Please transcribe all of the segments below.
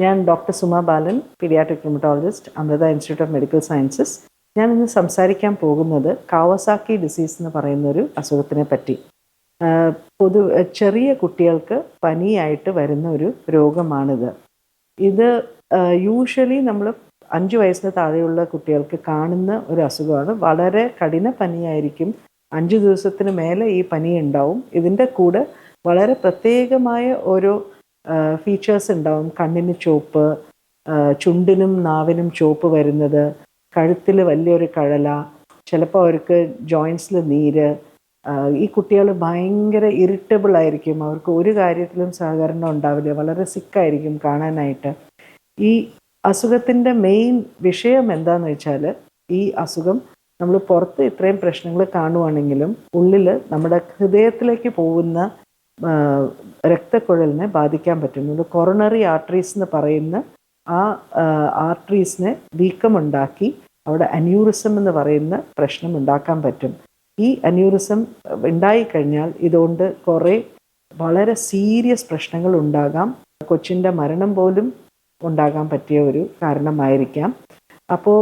ഞാൻ doctor Suma Balan paediatric rheumatologist Amrita institute of medical sciences. ഞാൻ ഇന്ന് സംസാരിക്കാൻ പോകുന്നത് കാവസാക്കി ഡിസീസ് എന്ന് പറയുന്ന ഒരു അസുഖത്തിനെ പറ്റി. പൊതു ചെറിയ കുട്ടികൾക്ക് പനിയായിട്ട് വരുന്ന ഒരു രോഗമാണിത്. ഇത് യൂഷ്വലി നമ്മൾ അഞ്ച് വയസ്സിന് താഴെയുള്ള കുട്ടികൾക്ക് കാണുന്ന ഒരു അസുഖമാണ്. വളരെ കഠിന പനിയായിരിക്കും. അഞ്ച് ദിവസത്തിന് മേലെ ഈ പനി ഉണ്ടാവും. ഇതിന്റെ കൂടെ വളരെ പ്രത്യേകമായ ഓരോ ഫീച്ചേഴ്സ് ഉണ്ടാവും. കണ്ണിന് ചുവപ്പ് ചുണ്ടിനും നാവിനും ചുവപ്പ് വരുന്നത് കഴുത്തിൽ വലിയൊരു കഴല ചിലപ്പോൾ അവർക്ക് ജോയിൻസിൽ നീര് ഈ കുട്ടികൾ ഭയങ്കര ഇറിറ്റബിൾ ആയിരിക്കും. അവർക്ക് ഒരു കാര്യത്തിലും സഹകരണം ഉണ്ടാവില്ല. വളരെ സിക്കായിരിക്കും കാണാനായിട്ട്. ഈ അസുഖത്തിന്റെ മെയിൻ വിഷയം എന്താന്ന് വെച്ചാൽ ഈ അസുഖം നമ്മൾ പുറത്ത് ഇത്രയും പ്രശ്നങ്ങൾ കാണുവാണെങ്കിലും ഉള്ളിൽ നമ്മുടെ ഹൃദയത്തിലേക്ക് പോകുന്ന രക്തക്കുഴലിനെ ബാധിക്കാൻ പറ്റുന്നത് കൊറോണറി ആർട്ടറീസ് എന്ന് പറയുന്ന ആ ആർട്ടറീസിനെ വീക്കമുണ്ടാക്കി അവിടെ അന്യൂറിസം എന്ന് പറയുന്ന പ്രശ്നം ഉണ്ടാക്കാൻ പറ്റും. ഈ അന്യൂറിസം ഉണ്ടായിക്കഴിഞ്ഞാൽ ഇതുകൊണ്ട് കുറേ വളരെ സീരിയസ് പ്രശ്നങ്ങൾ ഉണ്ടാകാം. കൊച്ചിന്റെ മരണം പോലും ഉണ്ടാകാൻ പറ്റിയ ഒരു കാരണമായിരിക്കാം. അപ്പോൾ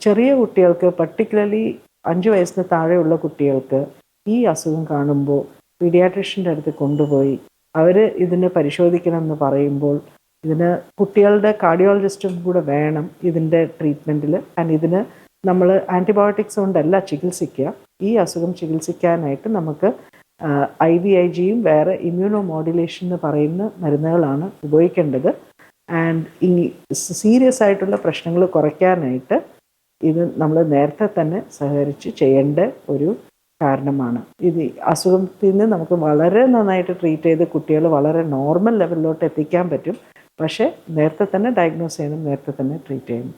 ചെറിയ കുട്ടികൾക്ക് പർട്ടിക്കുലർലി അഞ്ച് വയസ്സിന് താഴെയുള്ള കുട്ടികൾക്ക് ഈ അസുഖം കാണുമ്പോൾ പീഡിയാട്രിഷ്യന്റെ അടുത്ത് കൊണ്ടുപോയി. അവർ ഇതിനെ പരിശോധിക്കണം എന്ന് പറയുമ്പോൾ ഇതിന് കുട്ടികളുടെ കാർഡിയോളജിസ്റ്റും കൂടെ വേണം ഇതിന്റെ ട്രീറ്റ്മെന്റിൽ ആൻഡ് ഇതിന് നമ്മൾ ആന്റിബയോട്ടിക്സ് കൊണ്ടല്ല ചികിത്സിക്കുക. ഈ അസുഖം ചികിത്സിക്കാനായിട്ട് നമുക്ക് ഐ വി ഐ ജിയും വേറെ ഇമ്മ്യൂണോ മോഡുലേഷൻ എന്ന് പറയുന്ന മരുന്നുകളാണ് ഉപയോഗിക്കേണ്ടത്. ആൻഡ് ഈ സീരിയസ് ആയിട്ടുള്ള പ്രശ്നങ്ങൾ കുറയ്ക്കാനായിട്ട് ഇത് നമ്മൾ നേരത്തെ തന്നെ സഹകരിച്ച് ചെയ്യേണ്ട ഒരു കാരണമാണ്. ഇത് അസുഖത്തിൽ നിന്ന് നമുക്ക് വളരെ നന്നായിട്ട് ട്രീറ്റ് ചെയ്ത് കുട്ടികൾ വളരെ നോർമൽ ലെവലിലോട്ട് എത്തിക്കാൻ പറ്റും. പക്ഷേ നേരത്തെ തന്നെ ഡയഗ്നോസ് ചെയ്യണം നേരത്തെ തന്നെ ട്രീറ്റ് ചെയ്യണം